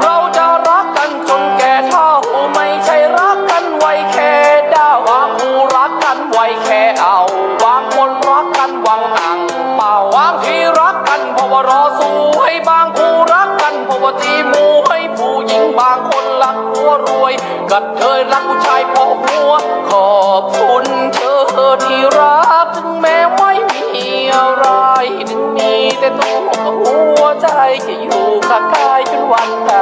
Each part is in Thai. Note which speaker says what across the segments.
Speaker 1: เราจะรักกันจนแก่เท่าไม่ใช่รักกันไว้แค่ดาวบางคู่รักกันไว้แค่เอาบางคนรักกันหวังอังเป่าบางทีรักกันเพราะว่ารอสู้ให้บางคู่รักกันเพราะว่าตีมูให้ผู้หญิงบางคนรักหัวรวยกัดเธยรักผู้ชายเพราะหัวขอบคุณเธอที่รักถึงแม้ไม่มีอะไรถึงมี แต่ตัวหัวใจจะอยู่ข้างกายจนวันตาย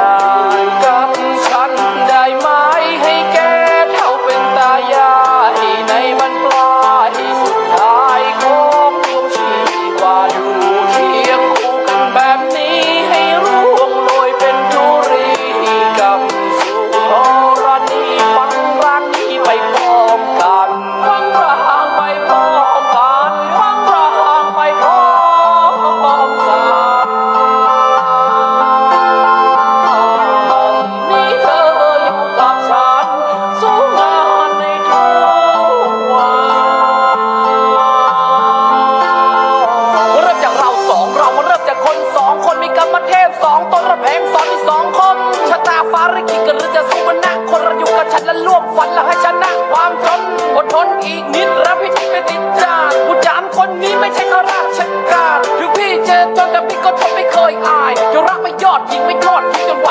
Speaker 1: องต้นระแพงสอนที่สองคมชะตาฟ้าริขิตกันหรือจะสู้มันนะคนเราอยู่กับฉันและร่วมฝันและให้ชนะความจนอดทนอีกนิดรับพิธีไปติดจานผู้จานคนนี้ไม่ใช่ข้าราชการถึงพี่เจอจนแต่พี่ก็ทนไม่เคยอายจะรักไม่ยอดยิงไม่ทอดทิ้งจนวัน